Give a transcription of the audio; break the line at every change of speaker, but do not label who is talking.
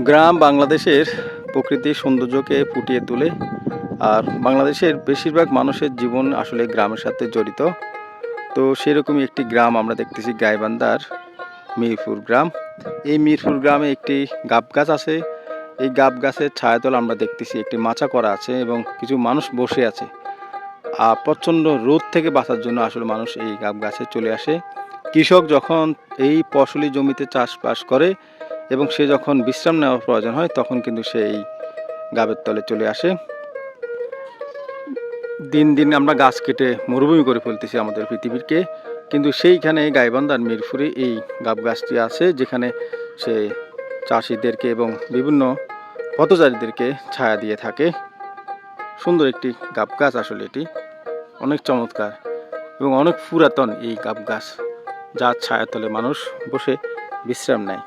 গ্রাম বাংলাদেশের প্রকৃতির সৌন্দর্যকে ফুটিয়ে তোলে, আর বাংলাদেশের বেশিরভাগ মানুষের জীবন আসলে গ্রামের সাথে জড়িত। তো সেরকমই একটি গ্রাম আমরা দেখতেছি, গাইবান্ধার মিরপুর গ্রাম। এই মিরপুর গ্রামে একটি গাব গাছ আছে। এই গাব গাছের ছায়াতল আমরা দেখতেছি, একটি মাচা করা আছে এবং কিছু মানুষ বসে আছে। আর প্রচণ্ড রোদ থেকে বাঁচার জন্য আসলে মানুষ এই গাব গাছে চলে আসে। কৃষক যখন এই ফসলি জমিতে চাষবাস করে এবং সে যখন বিশ্রাম নেওয়ার প্রয়োজন হয়, তখন কিন্তু সে এই গাবের তলে চলে আসে। দিন দিন আমরা গাছ কেটে মরুভূমি করে ফেলতেছি আমাদের পৃথিবীকে। কিন্তু সেইখানে গাইবান্ধার মিরপুরে এই গাব গাছটি আছে, যেখানে সে চাষিদেরকে এবং বিভিন্ন পথচারীদেরকে ছায়া দিয়ে থাকে। সুন্দর একটি গাব গাছ আসলে এটি। অনেক চমৎকার এবং অনেক পুরাতন এই গাব গাছ, যার ছায়াতলে মানুষ বসে বিশ্রাম নেয়।